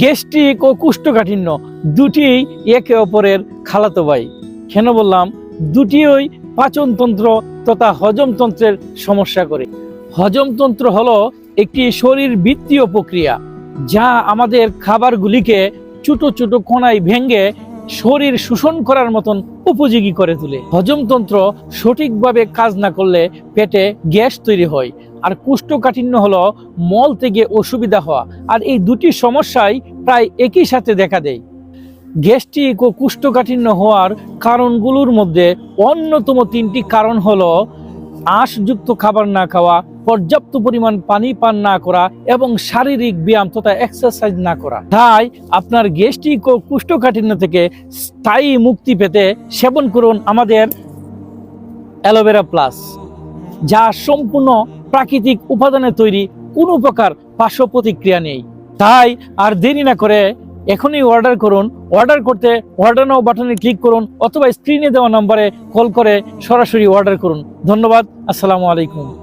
Gastric ও কুষ্ঠকাঠিন্য দুটি একে অপরের খালাতো ভাই। কেন বললাম? দুটিই পাচনতন্ত্র তথা হজমতন্ত্রের সমস্যা করে। হজমতন্ত্র হলো একটি শরীর বৃত্তীয় প্রক্রিয়া যা আমাদের খাবারগুলিকে ছোট ছোট কণায় ভেঙে শরীর শোষণ করার মতন উপযোগী করে তোলে। হজমতন্ত্র সঠিকভাবে কাজ না করলে পেটে গ্যাস তৈরি হয় আর কুষ্ঠকাঠিন্য হলো মল থেকে অসুবিধা হওয়া। আর এই দুটি সমস্যাই প্রায় একই সাথে দেখা দেয়। গ্যাস্ট্রিক ও কুষ্ঠকাঠিন্য হওয়ার কারণগুলোর মধ্যে অন্যতম তিনটি কারণ হলো আঁশযুক্ত খাবার না খাওয়া, পর্যাপ্ত পরিমাণ পানি পান না করা এবং শারীরিক ব্যায়াম তথা এক্সারসাইজ না করা। তাই আপনার গ্যাস্ট্রিক ও কুষ্ঠকাঠিন্য থেকে স্থায়ী মুক্তি পেতে সেবন করুন আমাদের অ্যালোভেরা প্লাস। যা সম্পূর্ণ প্রাকৃতিক উপাদানে তৈরি, কোনো প্রকার পার্শ্ব প্রতিক্রিয়া নেই। তাই আর দেরি না করে এখনই অর্ডার করুন। অর্ডার করতে অর্ডার নাও বাটনে ক্লিক করুন অথবা স্ক্রিনে দেওয়া নম্বরে কল করে সরাসরি অর্ডার করুন। ধন্যবাদ। আসসালামু আলাইকুম।